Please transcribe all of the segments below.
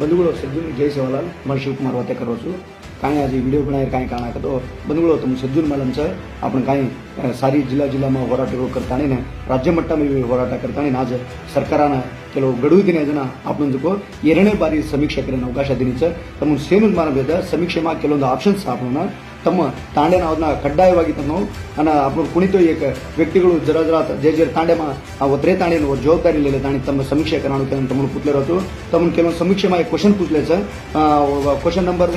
ಬಂಧುಗಳು ಸಜ್ಜನ್ ಜೈ ಸೇವಾಲಾಲ್ વાતે ಶಿವಕುಮಾರ್ છું. કાંઈ આજે વીડિયો બનાવી કાંઈ કાણા કરતો. બંધુગળો, તમે સજ્જુન મેડમ છે. આપણે કાંઈ સારી જિલ્લા જિલ્લામાં હોરાટો કરતા નહીં ને રાજ્ય મટ્ટામાં હોરાટા કરતા નહીં આજે સરકારના ಕೆಲವು ಗಡುವಿನ ಜನ ಆಪ್ನೊಂದಕ್ಕೂ ಎರಡನೇ ಬಾರಿ ಸಮೀಕ್ಷೆಕರನ್ನು ಅವಕಾಶ ದಿನ ಸರ್ ತಮ್ಮ ಸೇನು ಮಾನವ್ಯದ ಸಮೀಕ್ಷೆ ಮಾ ಕೆಲವೊಂದು ಆಪ್ಷನ್ಸ್ ಆಪ್ನ ತಮ್ಮ ತಾಂಡೆನ ಅವ್ರನ್ನ ಕಡ್ಡಾಯವಾಗಿ ತಮ್ಮ ಅನ್ನ ಅಪ್ನ ಕುಣಿತು ಏಕ ವ್ಯಕ್ತಿಗಳು ಜರ ಜರ ಜೇ ಜೇರ್ ತಾಂಡೆ ಮಾ ಒತ್ತರೆ ತಾಂಡೆ ಅವ್ರ ಜವಾಬ್ದಾರಿ ಇಲ್ಲ ತಾಣಿ ತಮ್ಮ ಸಮೀಕ್ಷೆ ಕರಾಣು ಕೆಲವೊಂದು ತಮ್ಮನ್ನು ಕೂತ್ಲಿರೋದು. ತಮ್ಮನ್ನು ಕೆಲವೊಂದು ಸಮೀಕ್ಷೆ ಮಾಡಿ ಕ್ವಶನ್ ಕೂತ್ಲೆ ಸರ್ ಕ್ವಶನ್ ನಂಬರ್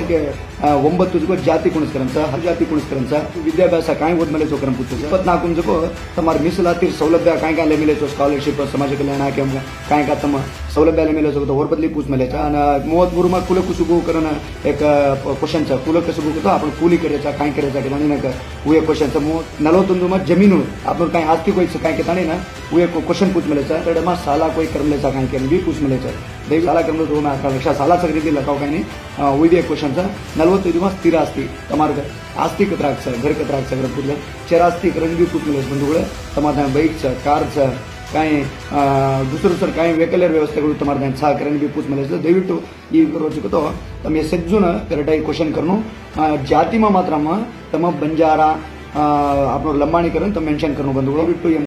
ಒಂಬತ್ತು ಜಾತಿ ಕುಣಿಸ್ಕರಂ ಸರ್ ಹರ್ ಜಾತಿ ಕುಣಿಸ್ಕರಂ ವಿದ್ಯಾಭ್ಯಾಸ ಕಾಯಿ ಹೋದ್ಮೇಲೆ ಚೋಕರಂ ಕೂತ್ಲೆ ಇಪ್ಪತ್ನಾಲ್ಕು ತಮ್ಮ ಮೀಸಲಾತಿ ಸೌಲಭ್ಯ ಕಾಯಿ ಕಾಯಿಲೆ ಮೇಲೆ ಸ್ಕಾಲರ್ಶಿಪ್ ಸಮಾಜ ಕಲ್ಯಾಣ ಕಾಯಿ का ಕಾರ್ಯಕ್ರಮ ಸೌಲಭ್ಯ ಮೇಲೆ ಹೋಗುತ್ತಾ ಹೊರಬದಲಿ ಪೂಜೆ ಮೇಲೆ ಮೂವತ್ತ್ ಮೂರು ಮಾರ್ಕ್ ಕುಲ ಕುಸುಬು ಕರೋಣ ಏಕ ಕ್ವಶನ್ ಕುಲ ಕಸುಬು करतो आपण ಕೂಲಿ करायचा म्हणजे काय करायचा की नाही का उहे क्वेश्चनचं. मग नलवतून मग जमीन होत आपण काही आस्ती कोयचं काय केता नाही ना? उहे क्वेश्चन पूस मिळायचा तर मग साला कोई करमलेचा काय केलं बी पूस मिळायचा दही साला करमलो दोन अकरा लक्षा साला सगळी दिला. काव काही नाही? उद्या क्वेश्चनचा नलवत नलवतो मग स्थिर असती तमार्ग. आस्ती कत्रागचं घर कत्रागचं घर पुढलं चेर आस्ती. करण बी पूछ मिलायचं. बंधुकडं समाधान. बाईकचं कारचं. કાંઈ ದುಸರು ಕಾಯಿ ವೈಕಲ್ಯರ ವ್ಯವಸ್ಥೆಗಳು ತಮ್ಮ ಸಹಕಾರನ ಬಿ ಪೂಸ್ ಮೇಲೆ ದಯವಿಟ್ಟು ಈ ರೋಚಕತೋ ತಮ್ಮ ಸಜ್ಜುನ ಕರೆಕ್ಟಾಗಿ ಕ್ವಶನ್ ಕರ್ನು. ಜಾತಿಮ ಮಾತ್ರಮ್ಮ, ತಮ್ಮ ಬಂಜಾರ આપણો લંબાણી કરીને તમે મેન્શન કરવાનું બંધ કરો